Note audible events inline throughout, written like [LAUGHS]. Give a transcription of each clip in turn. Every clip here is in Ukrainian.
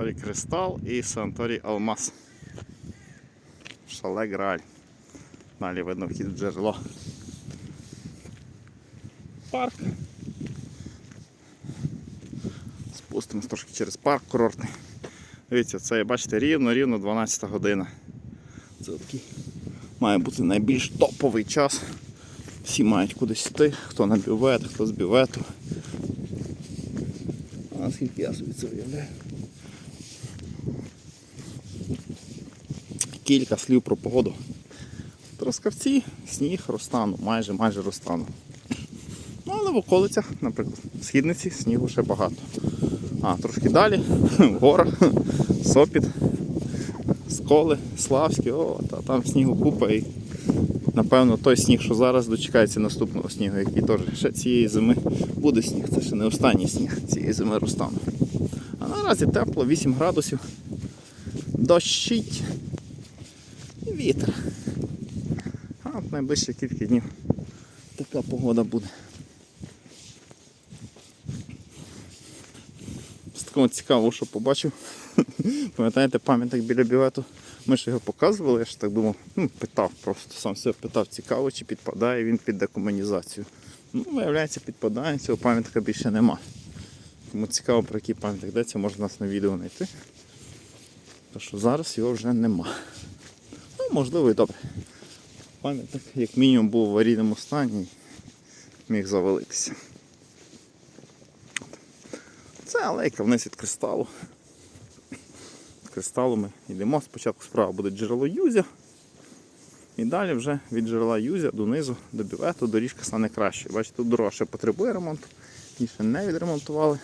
Санторій Кристал і Санторій Алмаз. Шале Грааль. Далі видно вхід в джерело. Парк. Спустимось трошки через парк курортний. Дивіться, це бачите рівно-рівно 12 година. Це такий має бути найбільш топовий час. Всі мають кудись йти, хто на бювет, хто з бювету. Наскільки я собі це уявляю. Кілька слів про погоду. Трускавці, сніг розтану, майже майже розтану. Ну, але в околицях, наприклад, в східниці снігу ще багато. А, трошки далі, в горах, Сопіт, Сколи, Славські, о, та там снігу купа і напевно той сніг, що зараз дочекається наступного снігу, який теж ще цієї зими буде сніг. Це ще не останній сніг цієї зими розтану. А наразі тепло, 8 градусів, дощить вітер. А от найближчі кілька днів така погода буде. З такого цікавого, що побачив. [LAUGHS] Пам'ятаєте пам'ятник біля бювету? Ми ж його показували, я ж так думав, ну, питав просто, сам себе питав, цікаво, чи підпадає він під декомунізацію. Ну, виявляється, підпадає, цього пам'ятника більше нема. Тому цікаво, про який пам'ятник йдеться, можна нас на відео знайти. Тому що зараз його вже нема. Можливо і добре. Пам'ятник, як мінімум, був в аварійному стані і міг завалитися. Це алейка вниз від кристалу. Кристалу ми йдемо. Спочатку справа буде джерело Юзя. І далі вже від джерела Юзя донизу до бювету доріжка стане краще. Бачите, тут дорога ще потребує ремонту, її ще не відремонтували.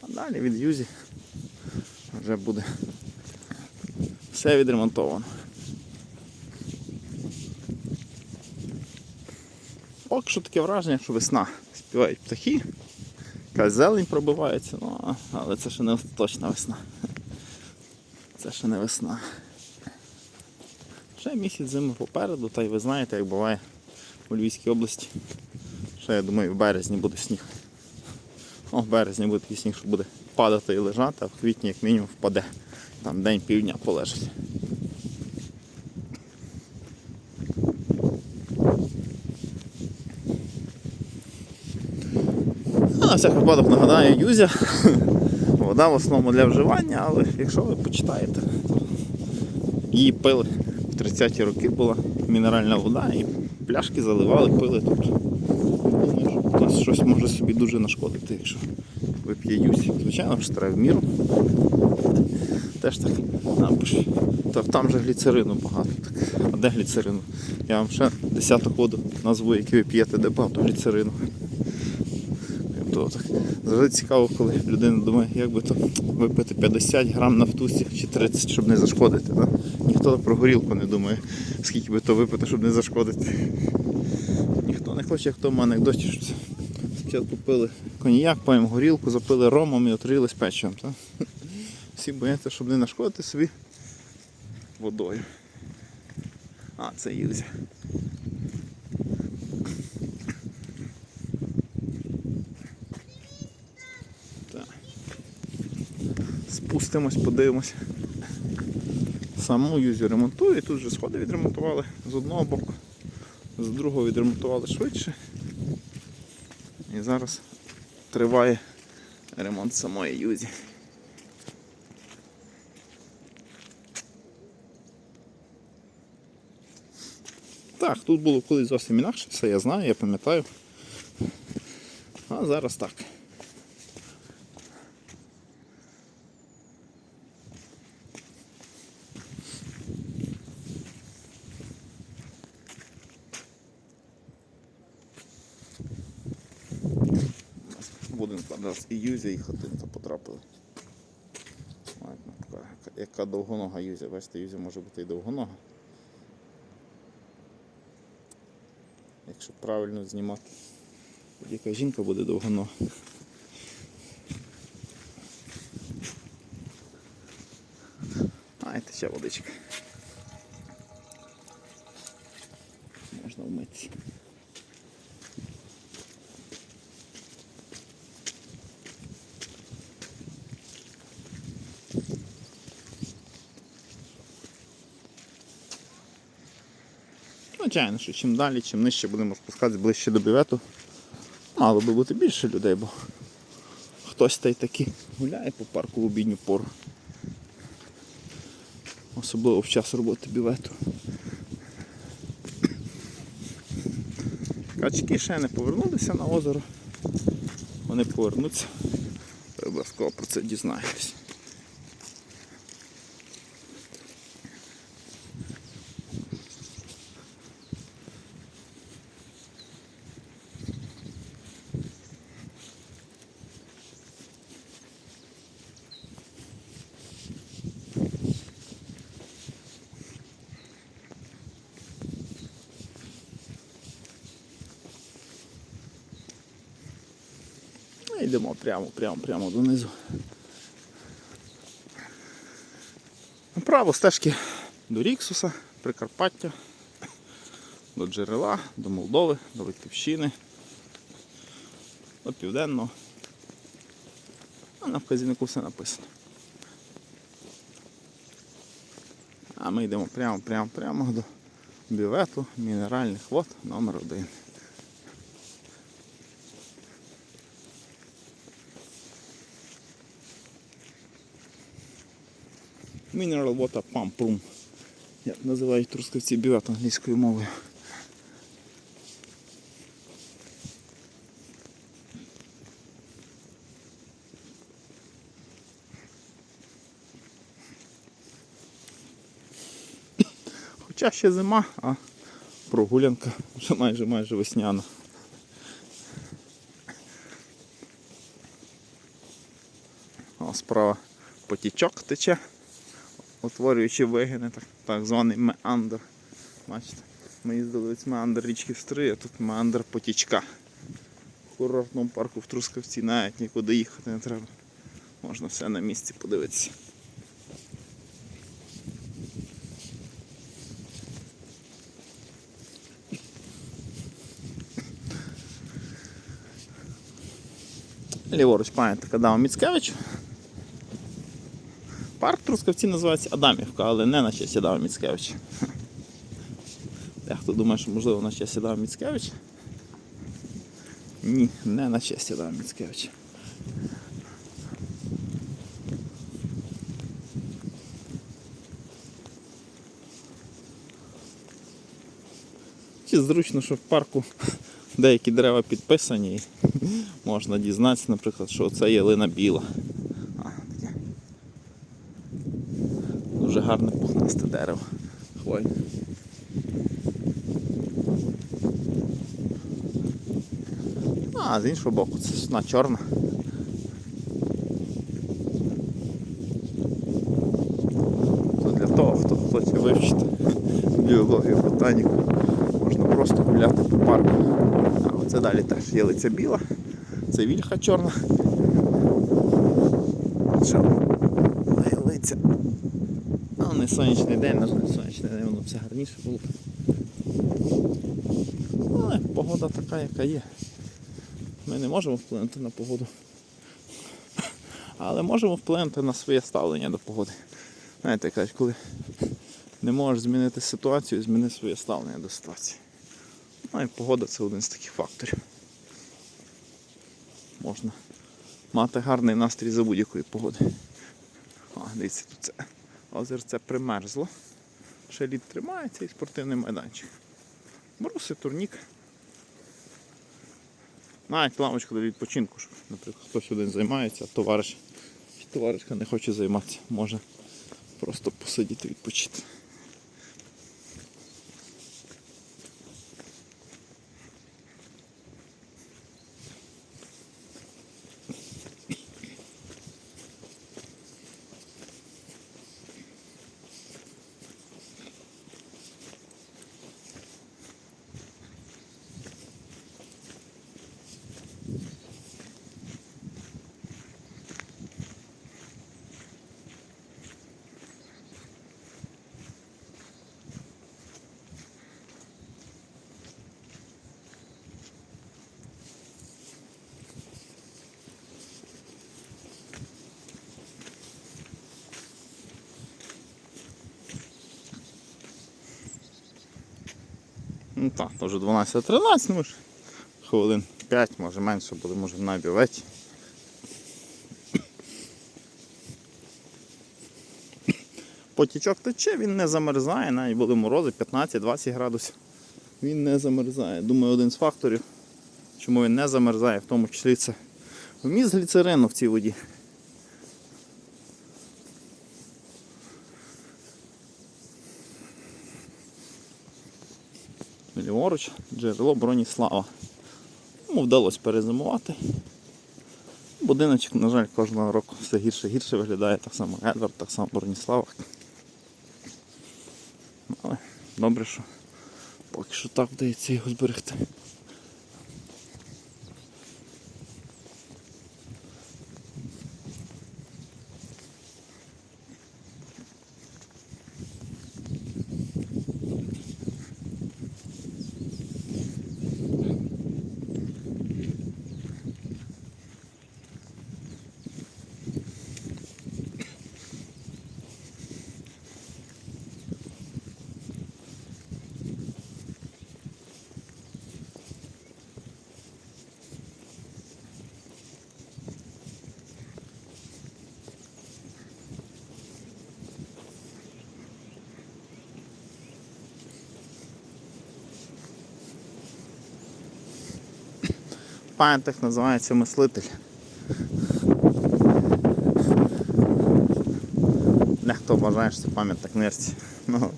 А далі від Юзі вже буде все відремонтовано. Поки що таке враження, що весна. Співають птахи, якась зелень пробивається, ну, але це ще не остаточна весна. Це ще не весна. Ще місяць зими попереду, та й ви знаєте, як буває у Львівській області. Ще я думаю, в березні буде сніг. О, в березні буде такий сніг, що буде падати і лежати, а в квітні як мінімум впаде. Там день півдня полежить. А на всяк випадок нагадаю, Юзя. [LAUGHS] Вода в основному для вживання, але якщо ви почитаєте, її пили в 30-ті роки була мінеральна вода і пляшки заливали, пили тут. Думаю, що щось може собі дуже нашкодити, якщо вип'є. Звичайно, що треба в міру. Теж так напише. Та там же гліцерину багато. А де гліцерину? Я вам ще десяток воду назву, які ви п'єте, де багато гліцерину. То так. Завжди цікаво, коли людина думає, як би то випити 50 грам нафтусі чи 30, щоб не зашкодити. Да? Ніхто про горілку не думає, скільки би то випити, щоб не зашкодити. Ніхто не хоче, як в тому анекдоті, що це спочатку пили коньяк, потім горілку, запили ромом і отруїлись печивом. Та? Всі бояться, щоб не нашкодити собі водою. А, це. Так. Спустимось, подивимось. Саму юзю ремонтують, тут вже сходи відремонтували з одного боку, з другого відремонтували швидше. І зараз триває ремонт самої юзі. Так, тут було колись зовсім інакше, все я знаю, я пам'ятаю. А зараз так. Будинок зараз і Юзя, і хатинка потрапили. Яка довгонога Юзя. Бачите, Юзя може бути і довгонога. Якщо правильно знімати. Будь-яка жінка буде довгонога. Це ще водичка. Можна вмитися. Звичайно, що чим далі, чим нижче будемо спускатися ближче до бівету, мало би бути більше людей, бо хтось та й таки гуляє по парку в обідню пору. Особливо в час роботи бівету. Качки ще не повернулися на озеро. Вони повернуться. Обов'язково про це дізнаєтесь. Йдемо прямо, прямо, прямо донизу. Направо стежки до Ріксуса, Прикарпаття, до джерела, до Молдови, до Батьківщини, до Південного. А на вказівнику все написано. А ми йдемо прямо, прямо, прямо до бювету мінеральних вод номер 1 Mineral Water Pump Room. Як називають трускавці бювет англійською мовою. Хоча ще зима, а прогулянка вже майже майже весняна. О, справа потічок тече утворюючи вигини, так, так званий меандр. Бачите, ми їздили ось меандр річки Стри, а тут меандр потічка. В курортному парку в Трускавці навіть нікуди їхати не треба. Можна все на місці подивитися. Ліворуч пам'ятник Адама Міцкевича. Парк Трускавці називається Адамівка, але не на честь Адама Міцкевича. Дехто думає, що можливо на честь Адама Міцкевича. Ні, не на честь Адама Міцкевича. Чи зручно, що в парку деякі дерева підписані можна дізнатися, наприклад, що це ялина біла. А, таке. Дуже гарне пухнасте дерево. Хвойне. А, з іншого боку, це сосна чорна. Це для того, хто хоче вивчити біологію, ботаніку. Можна просто гуляти по парку. А оце далі теж є лиця біла, це вільха чорна. Ще сонячний день, на жаль, сонячний день, воно все гарніше було. Але погода така, яка є. Ми не можемо вплинути на погоду. Але можемо вплинути на своє ставлення до погоди. Знаєте, кажуть, коли не можеш змінити ситуацію, зміни своє ставлення до ситуації. Ну і погода це один з таких факторів. Можна мати гарний настрій за будь-якої погоди. О, дивіться, тут це озерце примерзло. Ще лід тримається і спортивний майданчик. Бруси, турнік. Навіть лавочка для відпочинку, щоб, наприклад, хтось один займається, а товариш товаришка не хоче займатися, може просто посидіти відпочити. Ну так, то вже 12-13, ну ж хвилин 5, може менше буде, може на бюветі. Потічок тече, він не замерзає, навіть були морози 15-20 градусів. Він не замерзає. Думаю, один з факторів, чому він не замерзає, в тому числі це вміст гліцерину в цій воді. Ліворуч, джерело Броніслава. Йому вдалося перезимувати. Будиночок, на жаль, кожного року все гірше гірше виглядає, так само Едвард, так само Броніслава. Але добре, що поки що так вдається його зберегти. Пам'ятник називається мислитель. Дехто вважає, що це пам'ятник нирці. Ну,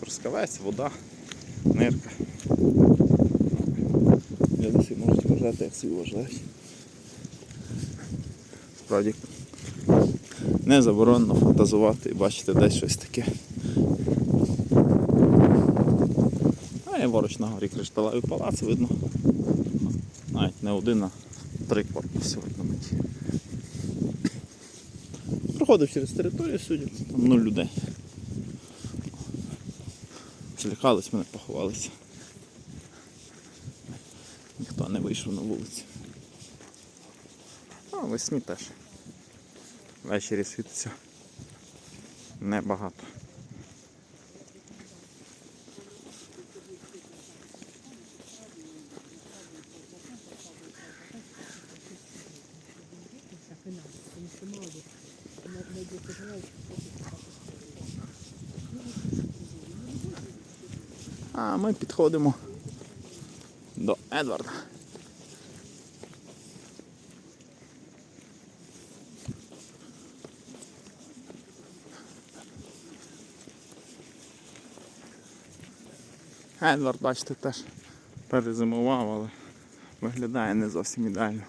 Трускавець, вода, нирка. Глядачі можуть вважати, як собі вважають. Справді не заборонено фантазувати і бачити десь щось таке. А поруч на горі кришталевий палац, видно. Навіть не один, а три корпуси одному ті. Проходив через територію сьогодні, там нуль людей. Злякались мене, поховалися. Ніхто не вийшов на вулицю. А весні теж. Ввечері світиться небагато. А ми підходимо до Едварда. Едвард, бачите, теж перезимував, але виглядає не зовсім ідеально.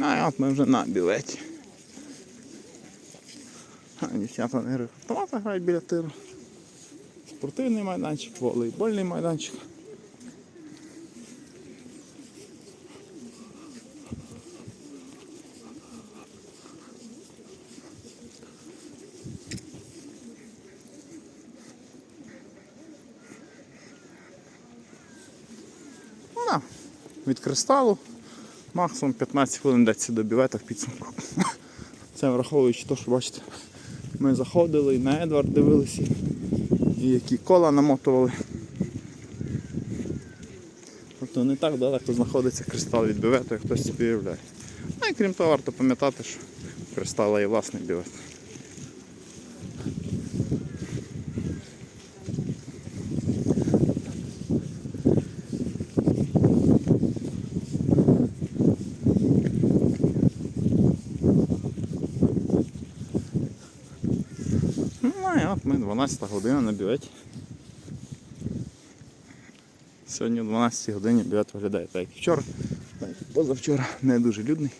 Ну, а от ми вже на білеті. А, дівчата не грають. Автомата грають біля тиру. Спортивний майданчик, волейбольний майданчик. Ну, від кристалу максимум 15 хвилин йдеться до бювета в підсумку. Це враховуючи те, що бачите, ми заходили і на Едвард дивилися, і які кола намотували. Тобто не так далеко знаходиться кристал від бювету, як хтось собі уявляє. Ну і крім того, варто пам'ятати, що кристала є власний бювет. Ну і от ми 12 година на. Сьогодні о 12 годині бювет виглядає так як вчора, так як позавчора, не дуже людний.